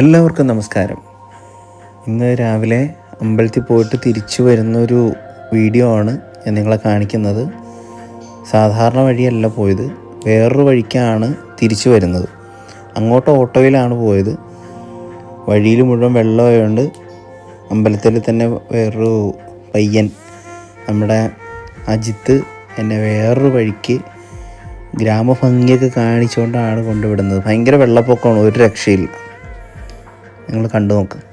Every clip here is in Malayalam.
എല്ലാവർക്കും നമസ്കാരം. ഇന്ന് രാവിലെ അമ്പലത്തിൽ പോയിട്ട് തിരിച്ചു വരുന്നൊരു വീഡിയോ ആണ് ഞാൻ നിങ്ങളെ കാണിക്കുന്നത്. സാധാരണ വഴിയല്ല പോയത്. വേറൊരു വഴിക്കാണ് തിരിച്ചു വരുന്നത്. അങ്ങോട്ട് ഓട്ടോയിലാണ് പോയത്. വഴിയിൽ മുഴുവൻ വെള്ളമായതുകൊണ്ട് അമ്പലത്തിൽ തന്നെ വേറൊരു പയ്യൻ നമ്മുടെ അജിത്ത് എന്നെ വേറൊരു വഴിക്ക് ഗ്രാമഭംഗിയൊക്കെ കാണിച്ചുകൊണ്ടാണ് കൊണ്ടുവിടുന്നത്. ഭയങ്കര വെള്ളപ്പൊക്കമാണ് ഒരു രക്ഷയില്ല. നിങ്ങൾ കണ്ടു നോക്ക്.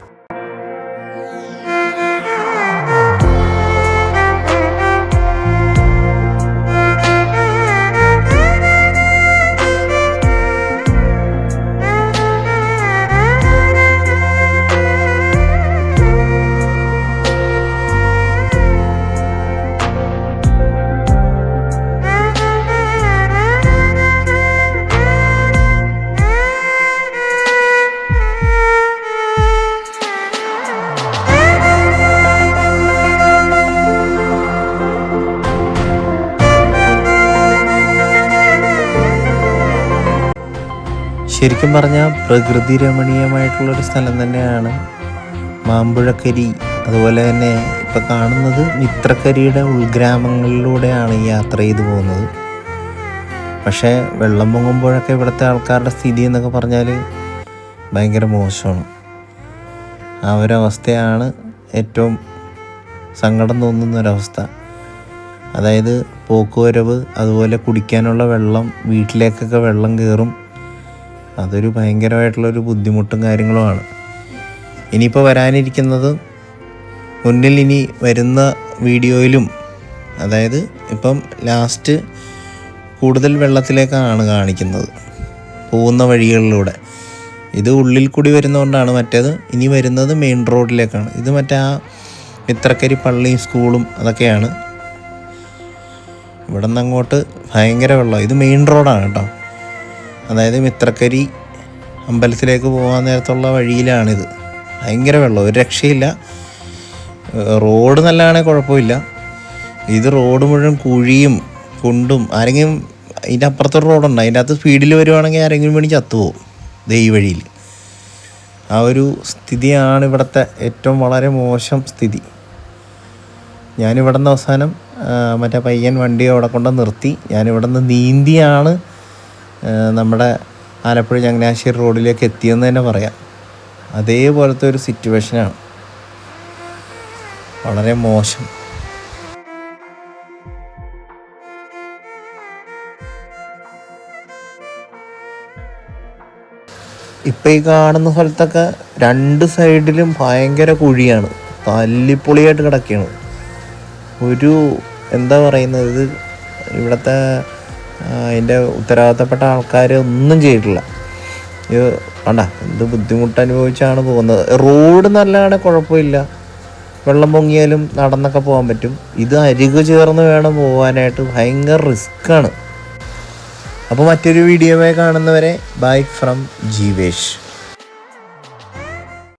ശരിക്കും പറഞ്ഞാൽ പ്രകൃതി രമണീയമായിട്ടുള്ളൊരു സ്ഥലം തന്നെയാണ് മാമ്പുഴക്കരി. അതുപോലെ തന്നെ ഇപ്പം കാണുന്നത് മിത്രക്കരിയുടെ ഉൾഗ്രാമങ്ങളിലൂടെയാണ് ഈ യാത്ര ചെയ്തു പോകുന്നത്. പക്ഷേ വെള്ളം പൊങ്ങുമ്പോഴൊക്കെ ഇവിടുത്തെ ആൾക്കാരുടെ സ്ഥിതി എന്നൊക്കെ പറഞ്ഞാൽ ഭയങ്കര മോശമാണ്. ആ ഒരവസ്ഥയാണ് ഏറ്റവും സങ്കടം തോന്നുന്ന ഒരവസ്ഥ അതായത് പോക്കുവരവ് അതുപോലെ കുടിക്കാനുള്ള വെള്ളം വീട്ടിലേക്കൊക്കെ വെള്ളം കയറും അതൊരു ഭയങ്കരമായിട്ടുള്ളൊരു ബുദ്ധിമുട്ടും കാര്യങ്ങളുമാണ്. ഇനിയിപ്പോൾ വരാനിരിക്കുന്നത് മുന്നിൽ ഇനി വരുന്ന വീഡിയോയിലും അതായത് ഇപ്പം ലാസ്റ്റ് കൂടുതൽ വെള്ളത്തിലേക്കാണ് കാണിക്കുന്നത് പോകുന്ന വഴികളിലൂടെ. ഇത് ഉള്ളിൽ കൂടി വരുന്നതുകൊണ്ടാണ് മറ്റേത് ഇനി വരുന്നത് മെയിൻ റോഡിലേക്കാണ്. ഇത് മറ്റേ ആ മിത്രക്കരി പള്ളിയും സ്കൂളും അതൊക്കെയാണ്. ഇവിടെ നിന്ന് അങ്ങോട്ട് ഭയങ്കര വെള്ളം. ഇത് മെയിൻ റോഡാണ് കേട്ടോ. അതായത് മിത്രക്കരി അമ്പലത്തിലേക്ക് പോകാൻ നേരത്തുള്ള വഴിയിലാണിത്. ഭയങ്കര വെള്ളം ഒരു രക്ഷയില്ല. റോഡ് നല്ലതാണെങ്കിൽ കുഴപ്പമില്ല. ഇത് റോഡ് മുഴുവൻ കുഴിയും കുണ്ടും ആരെങ്കിലും അതിന്റെ അപ്പുറത്തൊരു റോഡുണ്ട്. അതിന്റെ അകത്ത് സ്പീഡിൽ വരുവാണെങ്കിൽ ആരെങ്കിലും വേണി ചത്തുപോകും. ഈ വഴിയിൽ. ആ ഒരു സ്ഥിതിയാണ് ഇവിടുത്തെ ഏറ്റവും വളരെ മോശം സ്ഥിതി. ഞാനിവിടെ നിന്ന് അവസാനം മറ്റേ പയ്യൻ വണ്ടി അവിടെ കൊണ്ട് നിർത്തി. ഞാനിവിടെ നിന്ന് നീന്തിയാണ് നമ്മുടെ ആലപ്പുഴ ചങ്ങനാശ്ശേരി റോഡിലേക്ക് എത്തിയെന്ന് തന്നെ പറയാം. അതേപോലത്തെ ഒരു സിറ്റുവേഷനാണ്. വളരെ മോശം. ഇപ്പം ഈ കാണുന്ന സ്ഥലത്തൊക്കെ രണ്ട് സൈഡിലും ഭയങ്കര കുഴിയാണ്. തല്ലിപ്പൊളിയായിട്ട് കിടക്കുകയാണ് ഒരു എന്താ പറയുന്നത് ഇവിടുത്തെ അതിന്റെ ഉത്തരവാദിത്തപ്പെട്ട ആൾക്കാർ ഒന്നും ചെയ്തിട്ടില്ല. ഇത് വേണ്ട എന്ത് ബുദ്ധിമുട്ട് അനുഭവിച്ചാണ് പോകുന്നത്. റോഡ് നല്ലതാണ് കുഴപ്പമില്ല. വെള്ളം പൊങ്ങിയാലും നടന്നൊക്കെ പോകാൻ പറ്റും. ഇത് അരികു ചേർന്ന് വേണം പോകാനായിട്ട്. ഭയങ്കര റിസ്ക്കാണ്. അപ്പോൾ മറ്റൊരു വീഡിയോമായി കാണുന്നവരെ ബൈ ഫ്രം ജീവേഷ്.